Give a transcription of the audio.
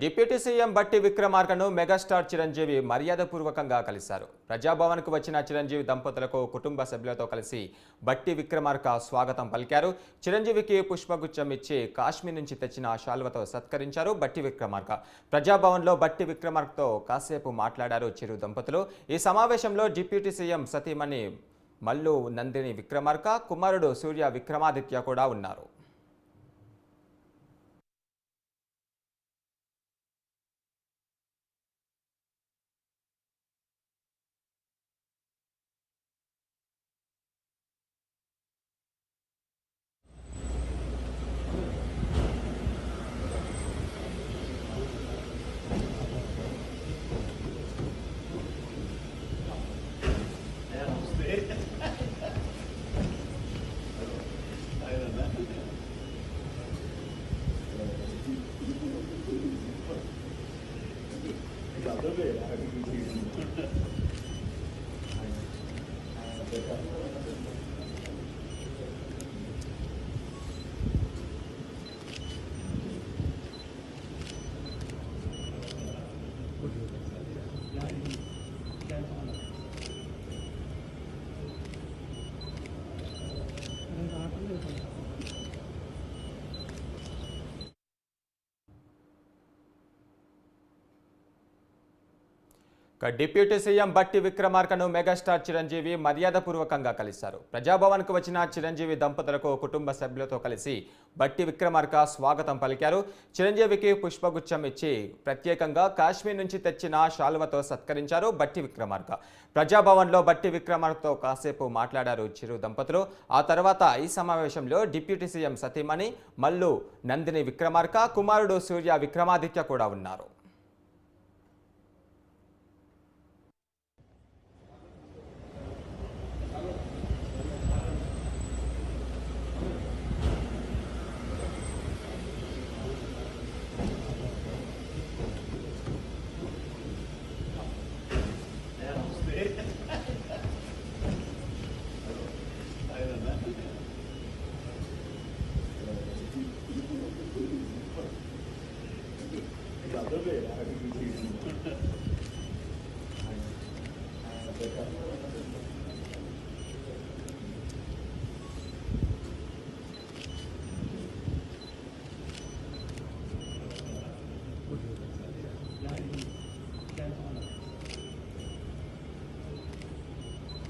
Deputy CM బట్టి విక్రమార్కను megastar Chiranjeevi మర్యాదపూర్వకంగా కలిశారు. ప్రజాభవన్కు వచ్చిన చిరంజీవి దంపతులకు కుటుంబ సభ్యులతో కలిసి బట్టి విక్రమార్క స్వాగతం పలికారు. చిరంజీవికి పుష్పగుచ్చం ఇచ్చి కాశ్మీర్ నుంచి తెచ్చిన శాల్వతో సత్కరించారు బట్టి విక్రమార్క. ప్రజాభవన్లో బట్టి విక్రమార్కతో కాసేపు మాట్లాడారు చిరు దంపతులు. ఈ సమావేశంలో డిప్యూటీ సీఎం సతీమణి మల్లు నందిని విక్రమార్క కుమారుడు సూర్య విక్రమాదిత్య కూడా ఉన్నారు. 对不？డిప్యూటీ సీఎం బట్టి విక్రమార్కను మెగాస్టార్ చిరంజీవి మర్యాదపూర్వకంగా కలిశారు. ప్రజాభవన్కు వచ్చిన చిరంజీవి దంపతులకు కుటుంబ సభ్యులతో కలిసి బట్టి విక్రమార్క స్వాగతం పలికారు. చిరంజీవికి పుష్పగుచ్చం ఇచ్చి ప్రత్యేకంగా కాశ్మీర్ నుంచి తెచ్చిన శాలువతో సత్కరించారు బట్టి విక్రమార్క. ప్రజాభవన్లో బట్టి విక్రమార్కతో కాసేపు మాట్లాడారు చిరు దంపతులు. ఆ తర్వాత ఈ సమావేశంలో డిప్యూటీ సీఎం సతీమణి మల్లు నందిని విక్రమార్క కుమారుడు సూర్య విక్రమాదిత్య కూడా ఉన్నారు. Thank you. I.